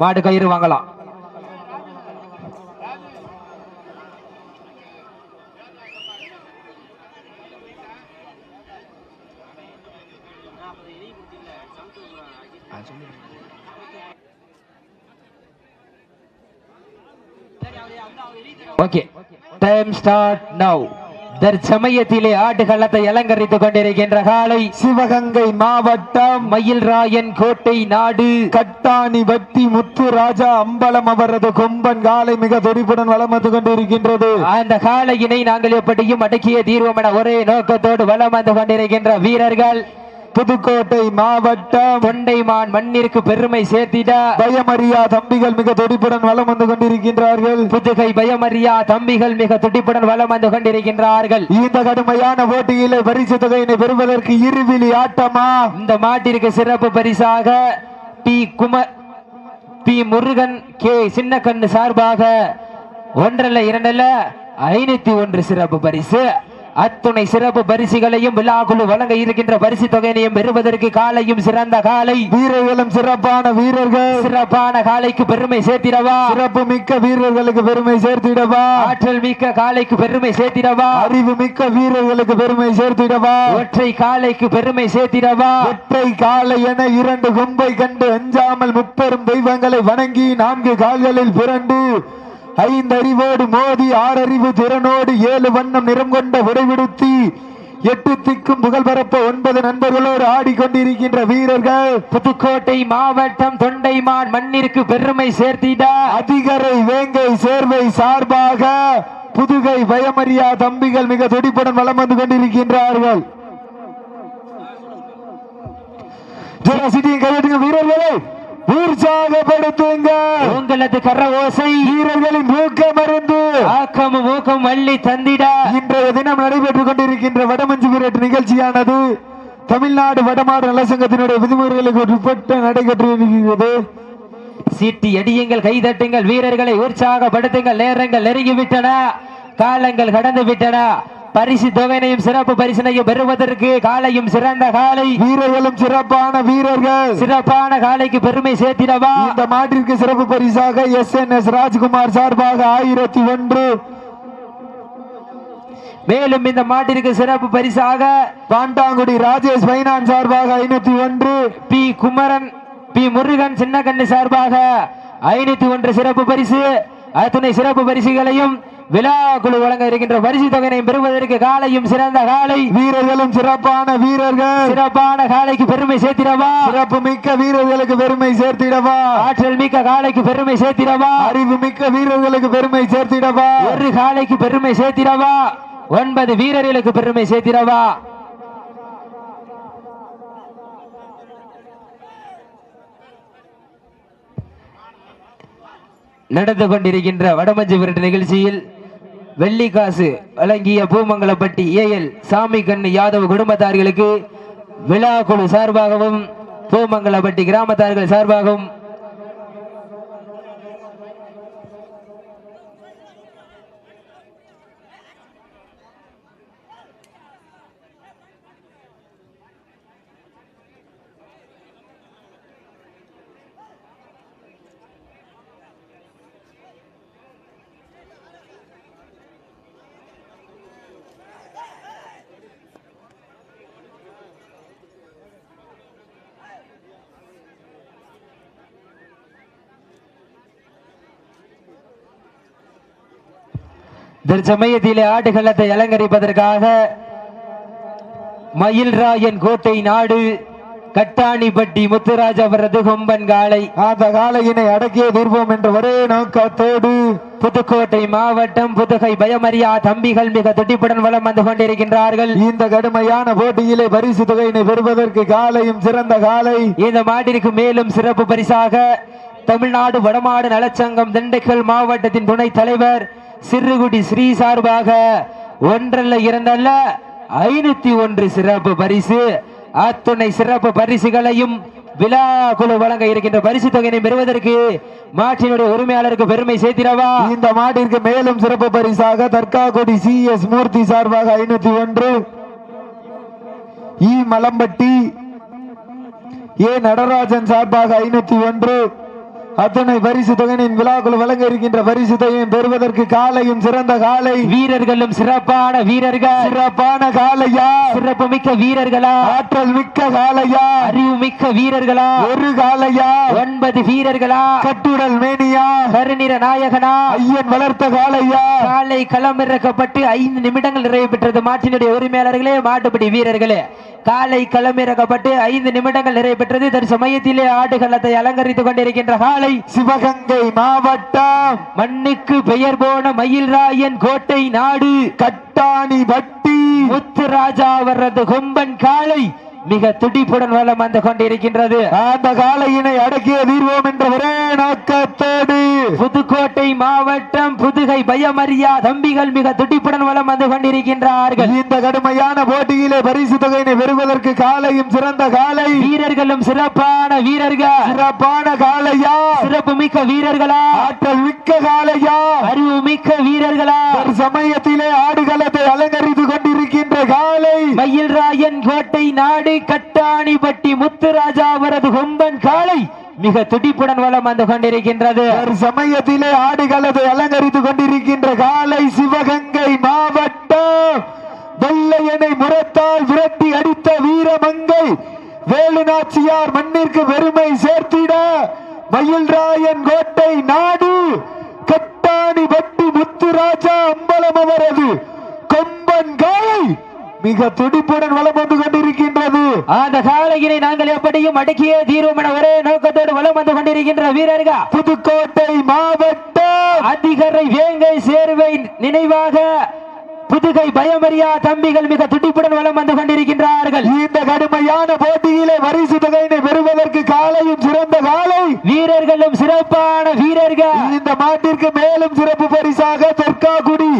மாடு கயிறு வாங்கலாம். ஓகே டைம் ஸ்டார்ட் நவ் தற்சமயத்திலே ஆடுகளத்தை அலங்கரித்துக் கொண்டிருக்கின்ற காலை சிவகங்கை மாவட்டம் மயில்ராயன் கோட்டை நாடு. கட்டாணி வட்டி முத்து ராஜா அம்பலம் அவரது கொம்பன் காலை மிக துடிப்புடன் வலம் வந்து கொண்டிருக்கின்றது. அந்த காளையினை நாங்கள் எப்படியும் அடக்கிய தீர்வோம் என ஒரே நோக்கத்தோடு வலம் வந்து கொண்டிருக்கின்ற வீரர்கள். புதுக்கோட்டை மாவட்டம் தொண்டைமான் மண்ணிற்கு பெருமை சேர்த்திட பயமறியா தம்பிகள் மிக துடிப்புடன் வலம் வந்து கொண்டிருக்கின்றார்கள். புதுகை பயமறியா தம்பிகள் மிக துடிப்புடன் வலம் வந்து கொண்டிருக்கின்றார்கள். இந்த கடுமையான போட்டியிலே பரிசு தொகையினை பெறுவதற்கு இருவிழி ஆட்டமா? இந்த மாட்டிற்கு சிறப்பு பரிசாக P Kumar P Murugan K Chinnakannu சார்பாக ஒன்றல்ல இரண்டல்ல ஐநூத்தி ஒன்று சிறப்பு பரிசு. அத்துணை சிறப்பு பரிசுகளையும் விழாக்குழு வழங்க இருக்கின்ற பரிசு தொகையினையும் பெறுவதற்கு காலையும் சிறந்த காலை. வீரர்களும் சிறப்பான வீரர்கள். சிறப்பான காலைக்கு பெருமை சேர்த்திடவா? சிறப்பு மிக்க வீரர்களுக்கு பெருமை சேர்த்திடவா? ஆற்றல் மிக்க காலைக்கு பெருமை சேர்த்திடவா? அறிவு மிக்க வீரர்களுக்கு பெருமை சேர்த்திடவா? ஒற்றை காலைக்கு பெருமை சேர்த்திடவா? ஒற்றை காலை என இரண்டு கொம்பை கண்டு அஞ்சாமல் முப்பெரும் தெய்வங்களை வணங்கி நான்கு கால்களில் புரண்டு ஐந்தறிவோடு மோதி ஆறறிவு திறனோடு ஏழு வண்ணம் நிறம் கொண்ட உடைவிடுத்தி எட்டு திக்கும் புகழ் பரப்ப ஒன்பது நண்பர்களோடு ஆடிக்கொண்டிருக்கின்ற வீரர்கள். புதுக்கோட்டை மாவட்டம் தொண்டைமான் மண்ணிற்கு பெருமை சேர்த்திட. அதிகரை வேங்கை சேர்வை சார்பாக புதுகை பயமறியா தம்பிகள் மிக துடிப்புடன் வலம் வந்து கொண்டிருக்கின்றார்கள். கையெடுங்க வீரர்களை. உற்சாகப்படுத்துங்க உங்களது கர ஓசை வீரர்களின் ஊக்கம் மருந்து ஆக்கமும் ஊக்கம் வள்ளி தந்திட. இன்றைய தினம் நடைபெற்றுக் கொண்டிருக்கின்ற வடமஞ்சு விரட்டு நிகழ்ச்சியானது தமிழ்நாடு வடமாடு நலசங்கத்தினுடைய விதிமுறைகளுக்கு உட்பட்டு நடைபெற்றிருக்கிறது. சீட்டி அடியுங்கள் கைதட்டுங்கள் வீரர்களை உற்சாகப்படுத்துங்கள் நேரங்கள் நெருங்கி விட்டன காலங்கள் கடந்து விட்டன பரிசு தொகையினையும் சிறப்பு பரிசினையும் பெறுவதற்கு காலையும் சிறந்த காலை. வீரர்களும் சிறப்பான வீரர்கள். சிறப்பான காலைக்கு பெருமை சேர்த்திடவா? இந்த மாட்டிற்கு சிறப்பு பரிசாக எஸ் என் எஸ் ராஜ்குமார் சார்பாக ஆயிரத்தி ஒன்று. மேலும் இந்த மாட்டிற்கு சிறப்பு பரிசாக பாண்டாங்குடி ராஜேஷ் பைனான் சார்பாக ஐநூத்தி ஒன்று. பி குமரன் பி முருகன் சின்னக்கண்ணு சார்பாக ஐநூத்தி ஒன்று சிறப்பு பரிசு. அத்துணை சிறப்பு பரிசுகளையும் விழா குழு வழங்க இருக்கின்ற பரிசு தொகையினை பெறுவதற்கு காலையும் சிறந்த காலை. வீரர்களும் சிறப்பான வீரர்கள். சிறப்பான காலைக்கு பெருமை சேர்த்திடவா? சிறப்பு மிக்க வீரர்களுக்கு பெருமை சேர்த்திடவா? ஆற்றல் மிக்க காலைக்கு பெருமை சேர்த்திடவா? அறிவு மிக்க வீரர்களுக்கு பெருமை சேர்த்திடவா? ஒரு காலைக்கு பெருமை சேர்த்திடவா? ஒன்பது வீரர்களுக்கு பெருமை சேர்த்திடவா? நடந்து கொண்டிருக்கின்ற வடமஞ்சு விரட்டு நிகழ்ச்சியில் வெள்ளிக்காசு வழங்கிய பூமங்கலப்பட்டி ஏஎல் சாமி கண்ணு யாதவ் குடும்பத்தார்களுக்கு விழா குழு சார்பாகவும் பூமங்கலப்பட்டி கிராமத்தார்கள் சார்பாகவும் தற்சமயத்திலே ஆடுகளத்தை அலங்கரிப்பதற்காக மயில்ராயன் கோட்டை நாடு கட்டாணிப்பட்டி முத்துராஜ் அவரது கொம்பன் காளை. அந்த காலையினை அடக்கிய தீர்வோம் என்ற ஒரே நோக்கத்தோடு புதுக்கோட்டை மாவட்டம் புதுகை பயமறியா தம்பிகள் மிக துடிப்புடன் வலம் வந்து கொண்டிருக்கின்றார்கள். இந்த கடுமையான போட்டியிலே பரிசு தொகையினை பெறுவதற்கு காலையும் சிறந்த காலை இந்த மாட்டிற்கு மேலும் சிறப்பு பரிசாக தமிழ்நாடு வடமாடு நலச்சங்கம் திண்டுக்கல் மாவட்டத்தின் துணைத் தலைவர் சிறுகுடி ஸ்ரீ சார்பாக ஒன்றல்ல இரண்டல்ல ஐநூத்தி ஒன்று சிறப்பு பரிசு. அத்துணை சிறப்பு பரிசுகளையும் விழா குழு வழங்க இருக்கின்ற பரிசு தொகையினை பெறுவதற்கு மாற்றினுடைய உரிமையாளருக்கு பெருமை சேர்த்திடவா? இந்த மாட்டிற்கு மேலும் சிறப்பு பரிசாக தர்காக்குடி சி எஸ் மூர்த்தி சார்பாக ஐநூத்தி ஒன்று. இ. மலம்பட்டி. ஏ. நடராஜன் சார்பாக ஐநூத்தி ஒன்று. அத்தனை பரிசு தொகையின் விழாக்குள் வழங்க இருக்கின்ற பரிசு தொகையும் பெறுவதற்கு காலையும் சிறந்த காலை. வீரர்களும் சிறப்பான வீரர்கள். சிறப்பான காலையா? சிறப்பு மிக்க வீரர்களா? ஆற்றல் மிக்க காலையா? அறிவு மிக்க வீரர்களா? ஒரு காலையா? ஒன்பது வீரர்களா? கட்டுடல் மேனியா? கருநிற நாயகனா? ஐயன் வளர்த்த காலையா? காலை களமிறக்கப்பட்டு ஐந்து நிமிடங்கள் நிறைவு பெற்றது மாட்டினுடைய உரிமையாளர்களே மாட்டுப்படி வீரர்களே. காலை களமிறக்கப்பட்டு ஐந்து நிமிடங்கள் நிறைவு பெற்றது தற்சமயத்திலே ஆடுகளத்தை அலங்கரித்துக் கொண்டிருக்கின்ற காலை சிவகங்கை மாவட்டம். மண்ணுக்கு பெயர் போன மயில்ராயன் கோட்டை நாடு. கட்டாணி வட்டி. முத்துராஜா அவரது கொம்பன் காலை மிக துடிப்புடன் வலம் வந்து கொண்டிருக்கின்றது. அந்த காலையினை அடக்கிய தீர்வோம் என்ற ஒரே நோக்கத்தோடு. புதுக்கோட்டை மாவட்டம் புதுகை பயமறியா தம்பிகள் மிக துடிப்புடன் வலம் வந்து கொண்டிருக்கின்றார்கள். இந்த கடுமையான போட்டியிலே பரிசு தொகையினை பெறுவதற்கு காலையும் சிறந்த காலை வீரர்களும் சிறப்பான வீரர்கள். சிறப்பான காலையா சிறப்பு மிக்க வீரர்களா? ஆற்றல் மிக்க காலையா அறிவு மிக்க வீரர்களா? ஒரு சமயத்திலே ஆடுகளத்தை அலங்கரித்துக் கொண்டிருக்கின்ற காலை மயில்ராயன் கோட்டை நாடு கட்டாணிப்பட்டி முத்துராஜா அவரது கொம்பன் காலை மிக துடிப்புடன் வளம் வந்து கொண்டிருக்கின்றது. ஒரு சமயத்திலே ஆடுகளது அலங்கரித்துக் கொண்டிருக்கின்ற காலை சிவகங்கை மாவட்டம் வெள்ளையனை முரத்தால் விரட்டி அடித்த வீரமங்கை வேலுநாச்சியார் மண்ணிற்கு பெருமை சேர்த்திட மயில்ராயன் கோட்டை நாடு. கட்டாணி பட்டி முத்துராஜா அம்பல மிக துடிப்புடன் வலம் வந்து கொண்டிருக்கின்றது. அந்த காலையினை நாங்கள் எப்படியும் அடக்கிய தீர்வோம் என ஒரே நோக்கத்தோடு வலம் வந்து கொண்டிருக்கின்ற வீரர்கள். புதுக்கோட்டை மாவட்டம். அதிகரை வேங்கை சேர்வை நினைவாக புதுகை பயமறியா தம்பிகள் மிக துடிப்புடன் வலம் வந்து கொண்டிருக்கின்றார்கள். இந்த கடுமையான போட்டியிலே பரிசு தொகையினை பெறுவதற்கு காலையும் சிறந்த காலை. வீரர்களும் சிறப்பான வீரர்கள். இந்த மாட்டிற்கு மேலும் சிறப்பு பரிசாக தெற்காக்குடி.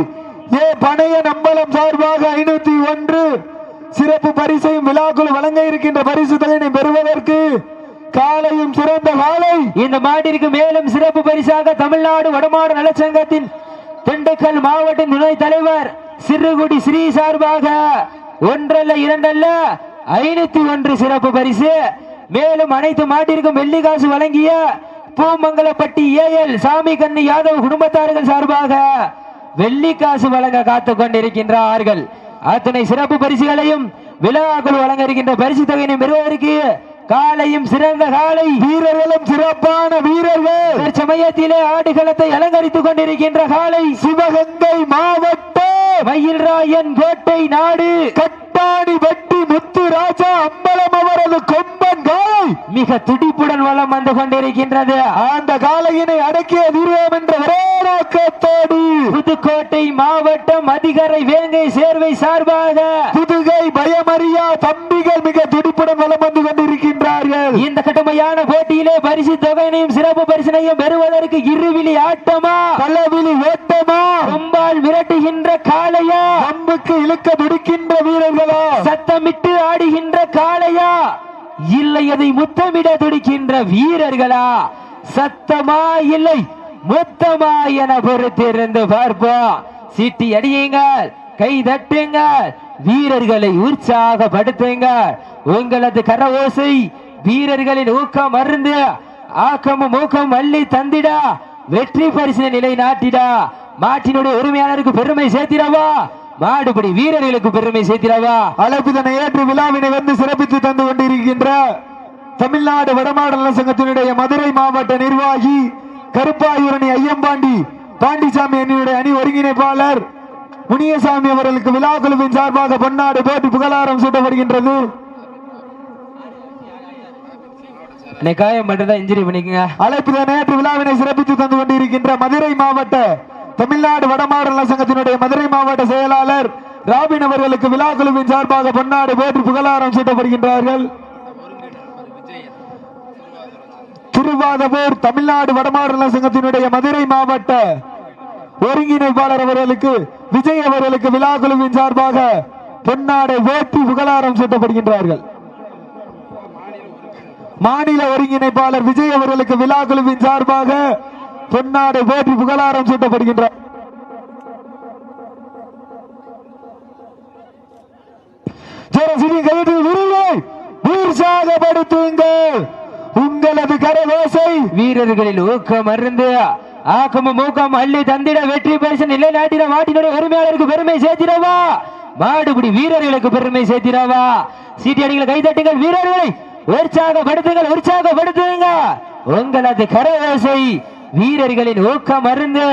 ஏ பனைய நம்பலம் சார்பாக ஐநூத்தி ஒன்று சிறப்பு பரிசையும் விழாக்குள் வழங்க இருக்கின்ற பரிசு தலைனை பெறுவதற்கு காலையும் சிறந்த காலை. இந்த மாட்டிற்கு மேலும் சிறப்பு பரிசாக தமிழ்நாடு வடமாடு நலச்சங்கத்தின் திண்டுக்கல் மாவட்ட துணைத் தலைவர் சிறுகுடி ஸ்ரீ சார்பாக ஒன்றல்ல இரண்டல்ல ஐநூத்தி ஒன்று சிறப்பு பரிசு. மேலும் அனைத்து மாட்டிற்கும் வெள்ளிக்காசு வழங்கிய பூமங்கலப்பட்டி ஏஎல் சாமி கண்ணி யாதவ் குடும்பத்தார்கள் சார்பாக வெள்ளி காசு வழங்க காத்துக் கொண்டிருக்கின்றார்கள். அத்தனை சிறப்பு பரிசுகளையும் விழாக்குள் வழங்க இருக்கின்ற பரிசு தொகையினை பெறுவதற்கு காலையும் சிறந்த காலை. வீரர்களும் சிறப்பான வீரர்கள். சமயத்திலே ஆடுகளத்தை அலங்கரித்துக் கொண்டிருக்கின்ற காலை. சிவகங்கை மாவட்ட மயில்ராயன் கோட்டை நாடு. கட்டாணி வட்டி முத்து ராஜா அம்பலம் அவரது கொம்பன் காலை மிக துடிப்புடன் வலம் வந்து கொண்டிருக்கின்றது. அந்த காலையினை அடக்கிய தீர்வோம் என்ற புதுக்கோட்டை மாவட்டம் அதிகரை வேங்கை சேர்வை சார்பாக புதுகை பயமறியா தம்பிகள் மிக துடிப்புடன் வலம் வந்து கொண்டிருக்கின்றார்கள். இந்த கடுமையான போட்டியிலே பரிசு தொகையினையும் சிறப்பு பரிசினையும் பெறுவதற்கு இருவிழி ஆட்டமா? பலவிழி ஓட்டமா? கொம்பால் விரட்டுகின்ற காளையா? நம்புக்கு இழுக்க துடிக்கின்ற வீரர்களா சத்தமிட்டு ஆடுகின்ற காளையா? இல்லை அதை முத்தமிட துடிக்கின்ற வீரர்களா? சத்தமா இல்லை முத்தமா என பொறுத்திருந்து பார்ப்போம். சீட்டி அடியுங்கள் கை தட்டுங்கள் வீரர்களை உற்சாகப்படுத்துங்கள். உங்களது கரவோசை வீரர்களின் ஊக்கம் மருந்து ஆக்கமும் ஊக்கம் அள்ளி தந்திடா. வெற்றி பரிசு நிலை நாட்டிடா மாட்டினுடைய உரிமையாளருக்கு பெருமை சேர்த்திடவா? மாடுபடி வீரர்களுக்கு பெருமை சேர்த்திடவா அழைப்புதனை ஏற்று விழாவினை வந்து சிறப்பித்து தந்து கொண்டிருக்கின்ற தமிழ்நாடு வடமாடல சங்கத்தினுடைய மதுரை மாவட்ட நிர்வாகி கருப்பாயூரணி ஐயம்பாண்டி பாண்டிசாமி அணியுடைய அணி ஒருங்கிணைப்பாளர் முனியசாமி அவர்களுக்கு விழா குழுவின் சார்பாக பொன்னாடு போட்டி புகழாரம் சூட்டப்படுகின்றது. காயம் மட்டும்தான் இன்ஜுரி பண்ணிக்கங்க. அழைப்புதனை ஏற்று விழாவினை சிறப்பித்து தந்து கொண்டிருக்கின்ற மதுரை மாவட்ட தமிழ்நாடு வடமாடல சங்கத்தினுடைய மதுரை மாவட்ட செயலாளர் ராபின் அவர்களுக்கு விழா குழுவின் சார்பாக பொன்னாடு வேற்று புகழாரம் சூட்டப்படுகின்றார்கள். திருவாதபூர் தமிழ்நாடு வடமாடல சங்கத்தினுடைய மதுரை மாவட்ட ஒருங்கிணைப்பாளர் அவர்களுக்கு விஜய் அவர்களுக்கு விழா குழுவின் சார்பாக பொன்னாடை வேட்டி புகழாரம் சூட்டப்படுகின்றார்கள். மாநில ஒருங்கிணைப்பாளர் விஜய் அவர்களுக்கு விழா குழுவின் சார்பாக பொன்னாடு போற்றி புகழாரம் சூட்டப்படுகின்ற உற்சாகப்படுத்துங்கள். உங்களது கரவேசை வீரர்களில் ஊக்கம் அருந்து ஆக்கமும் மூக்கம் அள்ளி தந்திட வெற்றி பரிசு நிலைநாட்டிட மாட்டினுடைய உரிமையாளருக்கு பெருமை சேர்த்திடவா? மாடுபிடி வீரர்களுக்கு பெருமை சேர்த்திடவா? சீட்டி அடிகளை கைதட்டுங்கள் வீரர்களை. உற்சாகப்படுத்துங்கள் உற்சாகப்படுத்துங்க உங்களது கரவேசை வீரர்களின் ஊக்கம் அருந்து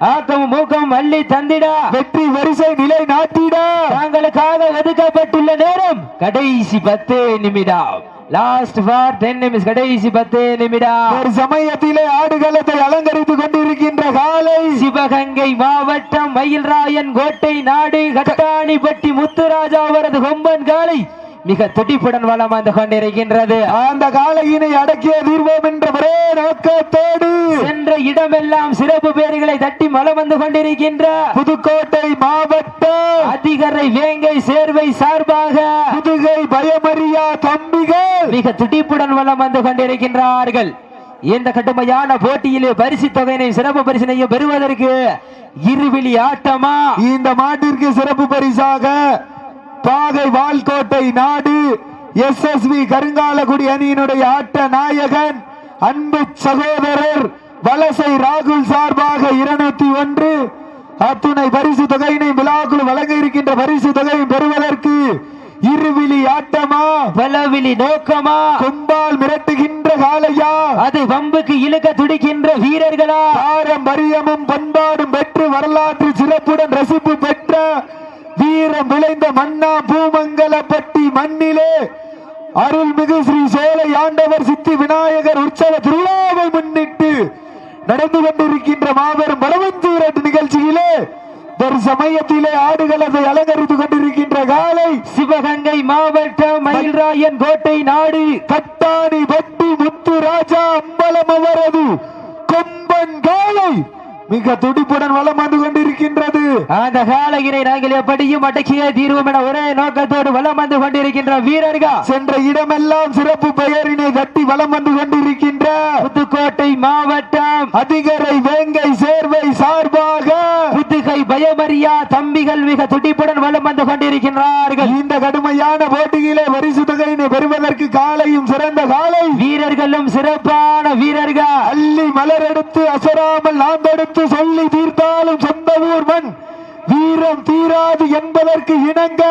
ஆக்கமும் மூக்கமும் அள்ளி தந்திட. வெற்றி வரிசை நிலை நாட்டிட. தாங்களுக்காக ஒதுக்கப்பட்டுள்ள நேரம் கடைசி பத்து நிமிடம். லாஸ்ட் ஃபார் டென் நிமிஷம் கடைசி பத்து நிமிடம். ஒரு சமயத்திலே ஆடுகளத்தை அலங்கரித்துக் கொண்டிருக்கின்ற காலை. சிவகங்கை மாவட்டம் மயில்ராயன் கோட்டை நாடு கட்டாணிப்பட்டி முத்துராஜா அவரது கொம்பன் காலை. மிக துடிப்புடன் வளம் வந்து கொண்டிருக்கின்றது. அந்த காலையினை அடக்கிய தீர்வோம் என்ற ஒரே நோக்கத்தோடு சென்ற இடமெல்லாம் சிறப்பு பேர்களை தட்டி மலம் வந்து கொண்டிருக்கின்ற புதுக்கோட்டை மாவட்டம் அதிகரை வேங்கை சேர்வை சார்பாக புதுகை பயமறியா தம்பிகள் மிக துடிப்புடன் வளம் வந்து கொண்டிருக்கின்றார்கள். இந்த கடுமையான போட்டியிலே பரிசு தொகையினை சிறப்பு பரிசினையும் பெறுவதற்கு இருவிழி ஆட்டமா? இந்த மாட்டிற்கு சிறப்பு பரிசாக பாகை வால்கோட்டை நாடு எஸ் எஸ் வி கருங்காலக்குடி அணியினுடைய ஆட்ட நாயகன் அன்பு சகோதரர் வலசை ராகுல் சார்பாக இருநூத்தி ஒன்று. அத்துணை பரிசு தொகையினை விழாக்குள் வழங்க இருக்கின்ற பரிசு தொகையை பெறுவதற்கு இருவிழி ஆட்டமா? பலவிழி நோக்கமா? கொம்பால் மிரட்டுகின்ற காளையா? அது வம்புக்கு இழுக்க துடிக்கின்ற வீரர்களா? பாரம்பரியமும் பண்பாடும் பெற்று வரலாற்று சிறப்புடன் ரசிப்பு பெற்ற வீரம் விளைந்த மன்னா பூமங்கலப்பட்டி மண்ணிலே அருள்மிகு ஸ்ரீ சோலை ஆண்டவர் சித்தி விநாயகர் உற்சவ திருவிழாவை முன்னிட்டு நடந்து கொண்டிருக்கின்ற மாபெரும் பலவந்தூரட்டு நிகழ்ச்சியிலே ஒரு சமயத்திலே ஆடுகளத்தை அலங்கரித்துக் கொண்டிருக்கின்ற காலை சிவகங்கை மாவட்டம் மயில்ராயன் கோட்டை நாடு. கட்டாணி பட்டி முத்து ராஜா அம்பலம் அவரது கொம்பன் காலை மிக துடிப்புடன் வலம் வந்து கொண்டிருக்கின்றது. அந்த காலகிரை நாங்கள் எப்படியும் அடக்கிய தீர்வோம் என ஒரே நோக்கத்தோடு வலம் வந்து கொண்டிருக்கின்ற வீரர்கள். சென்ற இடமெல்லாம் சிறப்பு பெயரினை தட்டி வலம் வந்து கொண்டிருக்கின்ற புதுக்கோட்டை மாவட்டம். அதிகரை வேங்கை சேர்வை சார்பாக புதுகை பயமறியா தம்பிகள் மிக துடிப்புடன் வலம் வந்து கொண்டிருக்கின்றார்கள். இந்த கடுமையான போட்டியிலே பரிசு தொகையினை பெறுவதற்கு காலையும் சிறந்த காலை. வீரர்களும் சிறப்பான வீரர்கள். அள்ளி மலர் எடுத்து அசராமல் நாம் எடுத்து சொல்லி தீர்த்தாலும் சொந்த ஊர் மண். வீரம் தீராது என்பதற்கு இணங்க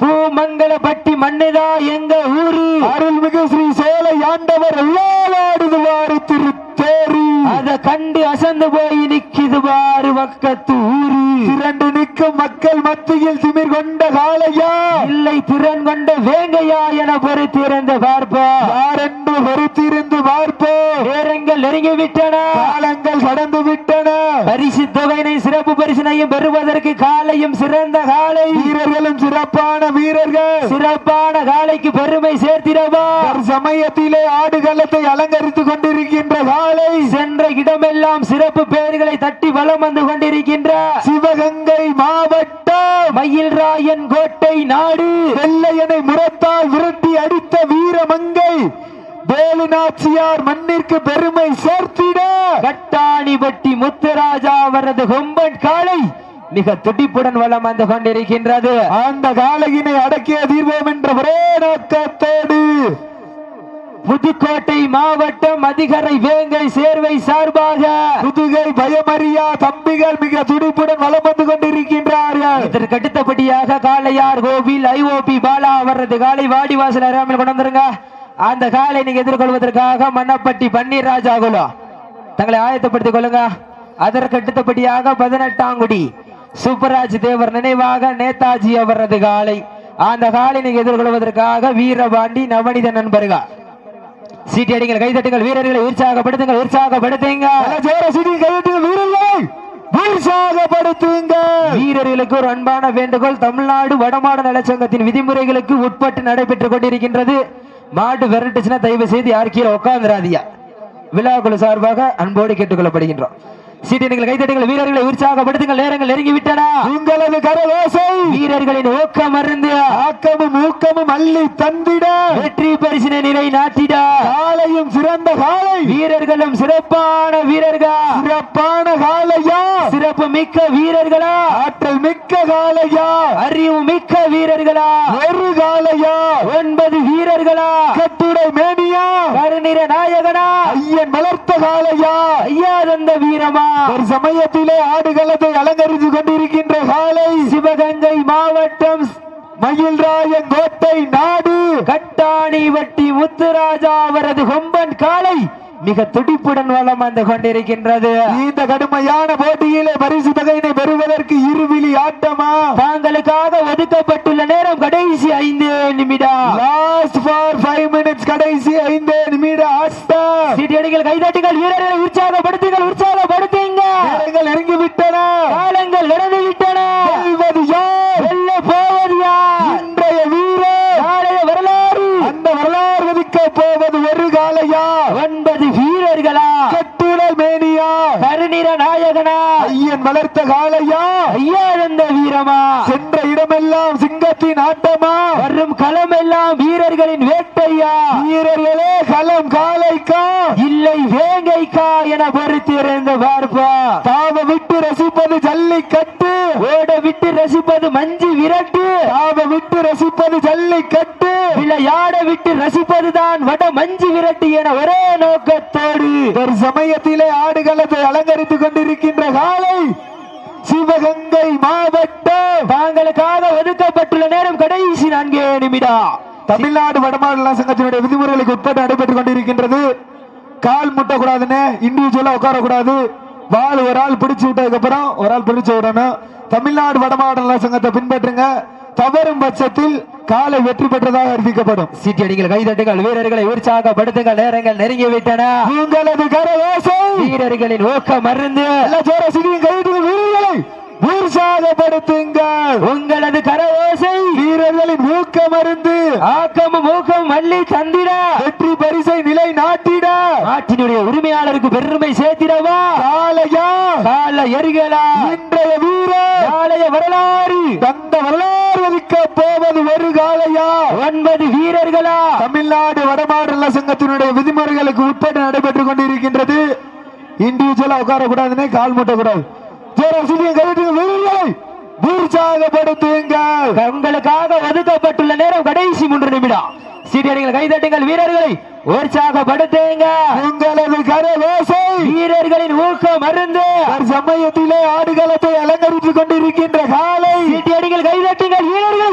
பூமங்கலப்பட்டி மண்ணுதா எங்க ஊரு. அருள்மிகு ஸ்ரீ சோலை ஆண்டவர் எல்லாடுதுவாறு திருத்தேரி. அத கண்டு அசந்து போய் நிக்குது பாரு பக்கத்து ஊரு திரண்டு நிற்கும் மக்கள் மத்தியில் திமிர் கொண்ட காளையா. இல்லை திறன் கொண்ட வேங்கையா என பொறுத்திருந்து பார்ப்போம் யாரென்று பொறுத்திருந்து பார்ப்போம் நேரங்கள் நெருங்கி விட்டன காலங்கள் கடந்து விட்டன. பரிசு தொகையினை சிறப்பு பரிசினையும் பெறுவதற்கு காலையும் சிறந்த காலை. வீரர்களும் சிறப்பான வீரர்கள். சிறப்பான காலைக்கு பெருமை சேர்த்திடவா. சமயத்திலே ஆடுகளத்தை அலங்கரித்துக் கொண்டிருக்கின்ற காலை. சென்ற இடமெல்லாம் சிறப்பு பெயர்களை தட்டி வலம் வந்து கொண்டிருக்கின்ற சிவகங்கை மாவட்டம். மயில்ராயன் கோட்டை நாடு. வெள்ளையனை முரத்தால் விரட்டி அடித்த வீரமங்கை. வேலுநாச்சியார் மண்ணிற்கு பெருமை சேர்த்திட. கட்டாணிபட்டி முத்துராஜா அவரது கொம்பன் காலை மிக துடிப்புடன் வளம் வந்து கொண்டிருக்கின்றது. அந்த காலையினை அடக்கிய தீர்வோம் என்ற ஒரே நோக்கத்தோடு புதுக்கோட்டை மாவட்டம் அதிகரை வேங்கை சேர்வை சார்பாக புதுகை பயமறியா தம்பிகள் மிக துடிப்புடன் வளம் வந்து கொண்டிருக்கின்றார்கள். இதற்கு அடுத்தபடியாக காளையார் கோவில் ஐஓபி பாலா அவரது காலை வாடிவாசல் அருகாமையில் கொண்டு வந்துருங்க. அந்த காலை நீங்க எதிர்கொள்வதற்காக மன்னப்பட்டி பன்னீர் ராஜா குலம் தங்களை ஆயத்தப்படுத்திக் கொள்ளுங்க. அதற்கு அடுத்தபடியாக பதினெட்டாங்குடி சூப்பராஜ் தேவர் நினைவாக நேதாஜி அவரது காலை. அந்த காலை நீங்க எதிர்கொள்வதற்காக வீரபாண்டி நவனித நண்பர்கள். சீட்டி அடிங்கள் கைதட்டுங்கள் வீரர்களை உற்சாகப்படுத்துங்கள் உற்சாகப்படுத்துங்க. வீரர்களை. உற்சாகப்படுத்துங்க. வீரர்களுக்கு ஒரு அன்பான வேண்டுகோள். தமிழ்நாடு வடமாடு நலச்சங்கத்தின் விதிமுறைகளுக்கு உட்பட்டு நடைபெற்றுக் கொண்டிருக்கின்றது. மாடு விரட்டுச்சுன்னா தயவு செய்து யார் கீழே உட்காந்துராதியா விழாக்குழு சார்பாக அன்போடு கேட்டுக்கொள்ளப்படுகின்றோம். சீட்டியர்கள் கைதட்டுங்கள் வீரர்களை உற்சாகப்படுத்துங்கள். நேரங்கள் நெருங்கி விட்டன உங்களது கரவோசை வீரர்களின் ஊக்கம் அருந்து ஆக்கமும் ஊக்கமும் அள்ளி தந்திட. வெற்றி பரிசினை நிலை நாட்டிட. காலையும் சிறந்த காலை. வீரர்களும் சிறப்பான வீரர்கள். சிறப்பான காலையா. சிறப்பு மிக்க வீரர்களா. ஆற்றல் மிக்க காலையா. அறிவு மிக்க வீரர்களா. ஒரு காலையா. ஒன்பது வீரர்களா. கட்டுடை மேனியா. கருநிற நாயகனா. ஐயன் வளர்த்த காலையா. ஐயா தந்த வீரமா. ஒரு சமயத்திலே ஆடுகளத்தை அலங்கரித்து கொண்டிருக்கின்ற காலை சிவகங்கை மாவட்டம் மயில்ராயன் கோட்டை நாடு. கட்டாணி வட்டி முத்துராஜா அவரது கொம்பன் காலை மிக துடிப்புடன் வளம் வந்து கொண்டிருக்கின்றது. இந்த கடுமையான போட்டியிலே பரிசு தொகையினை பெறுவதற்கு இருவிழி ஆட்டமா? தாங்களுக்காக ஒதுக்கப்பட்டுள்ள நேரம் கடைசி ஐந்து நிமிடம். லாஸ்ட் ஃபார் ஃபைவ் மினிட்ஸ் கடைசி ஐந்து நிமிட ஆட்டம் சீட்டியடிகள் கைதட்டுங்கள் வீரர்களை உற்சாகப்படுத்துங்கள் உற்சாகப்படுத்துங்க நெருங்கி விட்டன காலங்கள் நடந்து விட்டன வெல்வது யார் வெல்ல போவது யார்? இன்றைய வீரர் நாளைய வரலாறு அந்த வரலாறு விதிக்க போவது ஒரு காலையா ஒன்பது வீரர்களா கட்டுடல் மேனியா கருநிற நாயகனா ஐயன் வளர்த்த காலையா ஐயா தந்த வீரமா? சென்ற இடமெல்லாம் சிங்கத்தின் ஆட்டமா? வரும் களம் எல்லாம் வீரர்களின் வேட்டையா? வீரர்களே களம் காலைக்கா இல்லை வேங்கைக்கா என பொறுத்திருந்து பார்ப்பா. தாவ விட்டு ரசிப்பது ஜல்லிக்கட்டு. ஓட விட்டு ரசிப்பது மஞ்சு விரட்டு. தாவ விட்டு ரசிப்பது ஜல்லிக்கட்டு. விளையாட விட்டு ரசிப்பதுதான் வட மஞ்சு விரட்டு என ஒரே நோக்கத்தோடு. ஒரு சமயத்திலே ஆடுகளத்தை அலங்கரித்துக் கொண்டிருக்கின்ற காலை சிவகங்கை மாவட்டம். தாங்களுக்காக ஒதுக்கப்பட்டுள்ள நேரம் கடைசி நான்கே நிமிடம். தமிழ்நாடு வடமாநில சங்கத்தினுடைய விதிமுறைகளுக்கு உட்பட்டு நடைபெற்றுக் கொண்டிருக்கின்றது. கால் முட்டக்கூடாதுன்னு இண்டிவிஜுவலா உட்காரக்கூடாது. வால் ஒரு ஆள் பிடிச்சு விட்டதுக்கு அப்புறம் ஒரு ஆள் பிடிச்சு விடணும். தமிழ்நாடு வடமாநில சங்கத்தை பின்பற்றுங்க. தவறும் பட்சத்தில் காலை வெற்றி பெற்றதாக அறிவிக்கப்படும். சீட்டியடிகள் கைதட்டுங்கள் வீரர்களை உற்சாகப்படுத்துங்கள் நேரங்கள் நெருங்கி விட்டன உங்களது கரவேசை வீரர்களின் ஊக்கம் மருந்து. ஜோர சிகியும் கைது வீரர்களை உற்சாகப்படுத்துங்கள். உங்களது கரவோசை வீரர்களின் ஊக்கமருந்து ஆக்கமும் ஊக்கம் மல்லி தந்திட. வெற்றி பரிசை நிலை நாட்டிட நாட்டினுடைய உரிமையாளருக்கு பெருமை சேர்த்திடவா? காலையா கால எரிகளா இன்றைய வீரர் நாளைய வரலாறு. தந்த வரலாறு வதிக்க போவது ஒரு காலையா ஒன்பது வீரர்களா? தமிழ்நாடு வடமாநில சங்கத்தினுடைய விதிமுறைகளுக்கு உட்பட்டு நடைபெற்றுக் கொண்டிருக்கின்றது. இண்டிவிஜுவலா உட்காரக்கூடாதுன்னே கால் மூட்டக்கூடாது. ஜோரம் கருத்து வீரர்களை உற்சாகப்படுத்துங்கள் உங்களுக்காக ஒதுக்கப்பட்டுள்ள நேரம் கடைசி மூன்று நிமிடம். சீரியர்கள் கைதட்டுங்கள். வீரர்களை உற்சாகப்படுத்துங்க உங்களது கரவேசை வீரர்களின் ஊக்கம் மருந்து சமயத்திலே ஆடுகளத்தை அலங்கரித்துக் கொண்டிருக்கின்ற காலை. சீட்டியடிகள் கைதட்டுங்கள். வீரர்களை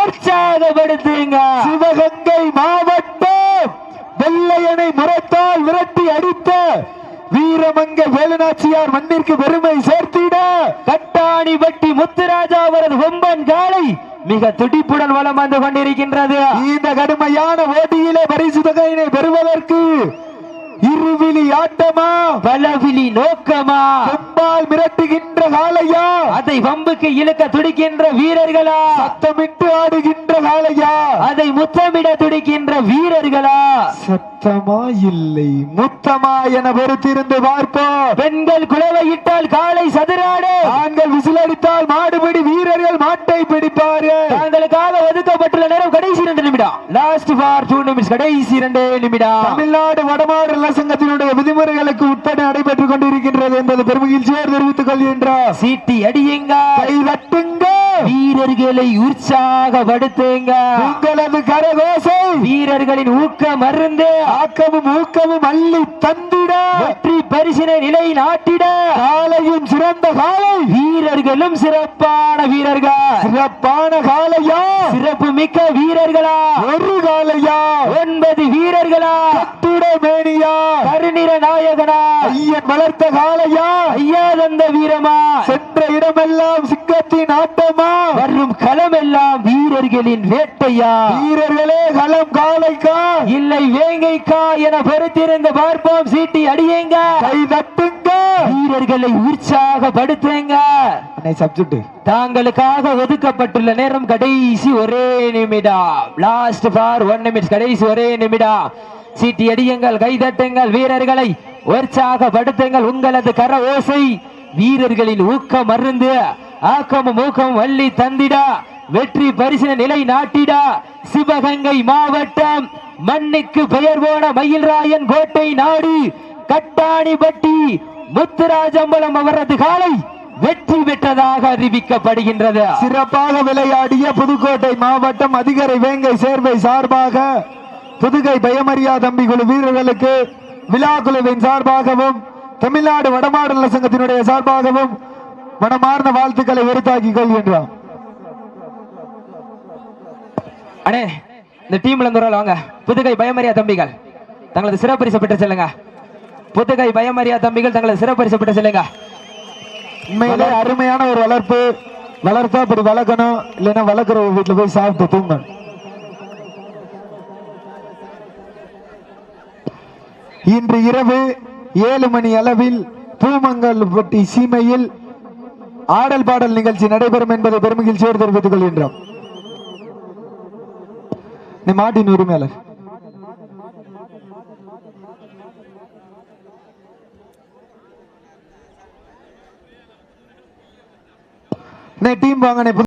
உற்சாகப்படுத்துங்க சிவகங்கை மாவட்டம் வெள்ளையனை முரத்தால் விரட்டி அடித்த வீரமங்க வேலுநாச்சியார் மண்ணிற்கு பெருமை சேர்த்திட கட்டாணி முத்துராஜா அவரது கொம்பன் காலை மிக துடிப்புடன் வலம் வந்து கொண்டிருக்கின்றது. இந்த கடுமையான போட்டியிலே பரிசு தொகையினை பெறுவதற்கு இருவிழி ஆட்டமா? பலவிழி நோக்கமா? கொம்பால் மிரட்டுகின்ற காலையா அதை வம்புக்கு இழுக்க துடிக்கின்ற வீரர்களா? சத்தமிட்டு ஆடுகின்ற காலையா அதை முத்தமிட துடிக்கின்ற வீரர்களா? சத்தமா இல்லை முத்தமா என பொறுத்திருந்து பார்ப்போம். பெண்கள் குலவையிட்டால் காலை சதுராடு. ஆண்கள் விசிலடித்தால் மாடுபிடி வீரர்கள் மாட்டை பிடிப்பார்கள் தாங்களுக்காக ஒதுக்கப்பட்டுள்ள நேரம் கடைசி இரண்டு நிமிடம். லாஸ்ட் ஃபார் டூ நிமிஷம் கடைசி இரண்டு நிமிடம். தமிழ்நாடு சங்கத்தினுடைய விதிமுறைகளுக்கு உட்பட நடைபெற்றுக் கொண்டிருக்கின்றது என்பது பெருமகிழ்ச்சியோடு தெரிவித்துக் கொள்கின்றார். சீட்டி அடியுங்க கை தட்டுங்க வீரர்களை உற்சாகப்படுத்துங்க உங்களது கரகோசை. வீரர்களின் ஊக்கம் மருந்து ஆக்கமும் ஊக்கமும் அள்ளி தந்திட. வெற்றி பரிசினை நிலை நாட்டிட. காலையும் சிறந்த காலை. வீரர்களும் சிறப்பான வீரர்கள். சிறப்பான காலையா. சிறப்பு மிக்க வீரர்களா. ஒரு காலையா. ஒன்பது வீரர்களா. கட்டுட மேனியா. கருநிற நாயகனா ஐயன் வளர்த்த காலையா ஐயா தந்த வீரமா. சென்ற இடமெல்லாம் சிங்கத்தின் ஆட்டமா. வரும் களமெல்லாம் வீரர்களின் வேட்டையா. வீரர்களே களம் காலைக்கா இல்லை வேங்கைக்கா என பொறுத்திருந்து பார்ப்போம். சீட்டி அடியுங்க. கை தட்டுங்க. வீரர்களை உற்சாகப்படுத்துங்க. சப்ஜெக்ட் தாங்களுக்காக ஒதுக்கப்பட்டுள்ள நேரம் கடைசி ஒரே நிமிடம். லாஸ்ட் ஃபார் ஒன் நிமிட்ஸ் கடைசி ஒரே நிமிடம். சீட்டி அடியுங்கள் கைதட்டுங்கள் வீரர்களை உற்சாகப்படுத்துங்கள் உங்களது கர ஓசை வீரர்களின் ஊக்கம் மருந்து ஆக்கமும் ஊக்கமும் வள்ளி தந்திடா. வெற்றி பரிசின நிலை நாட்டிடா. சிவகங்கை மாவட்டம் மண்ணுக்கு பெயர் போன மயில்ராயன் கோட்டை நாடு கட்டாணிப்பட்டி முத்துராஜம்பலம் அவரது காலை வெற்றி பெற்றதாக அறிவிக்கப்படுகின்றது. சிறப்பாக விளையாடிய புதுக்கோட்டை மாவட்டம் அதிகரை வேங்கை சேர்வை சார்பாக புதுகை பயமரியா தம்பி குழு வீரர்களுக்கு விழா குழுவின் சார்பாகவும் தமிழ்நாடு வடமாடல சங்கத்தினுடைய சார்பாகவும் மனமார்ந்த வாழ்த்துக்களை உறுத்தாக்கிக் கொள்கின்றோம். அண்ணே இந்த டீம்ல இருந்து வாங்க. புதுகை பயமரியா தம்பிகள் தங்களது சிறப்பரிசு பெற்று செல்லுங்க. புதுகை பயமரியா தம்பிகள் தங்களது சிறப்பரிசு பெற்று செல்லுங்க. உண்மையிலே அருமையான ஒரு வளர்ப்பு. வளர்த்தா அப்படி வளர்க்கணும் இல்லைன்னா வளர்க்குற வீட்டுல போய் சாப்பிட்டு தூங்க இன்று இரவு ஏழு மணி அளவில் பூமங்கல்பட்டி சீமையில் ஆடல் பாடல் நிகழ்ச்சி நடைபெறும் என்பதை பெருமகிழ்ச்சியோடு தெரிவித்துக் கொள்கின்றோம். மாட்டின் உரிமையாளர். டீம் வாங்கினே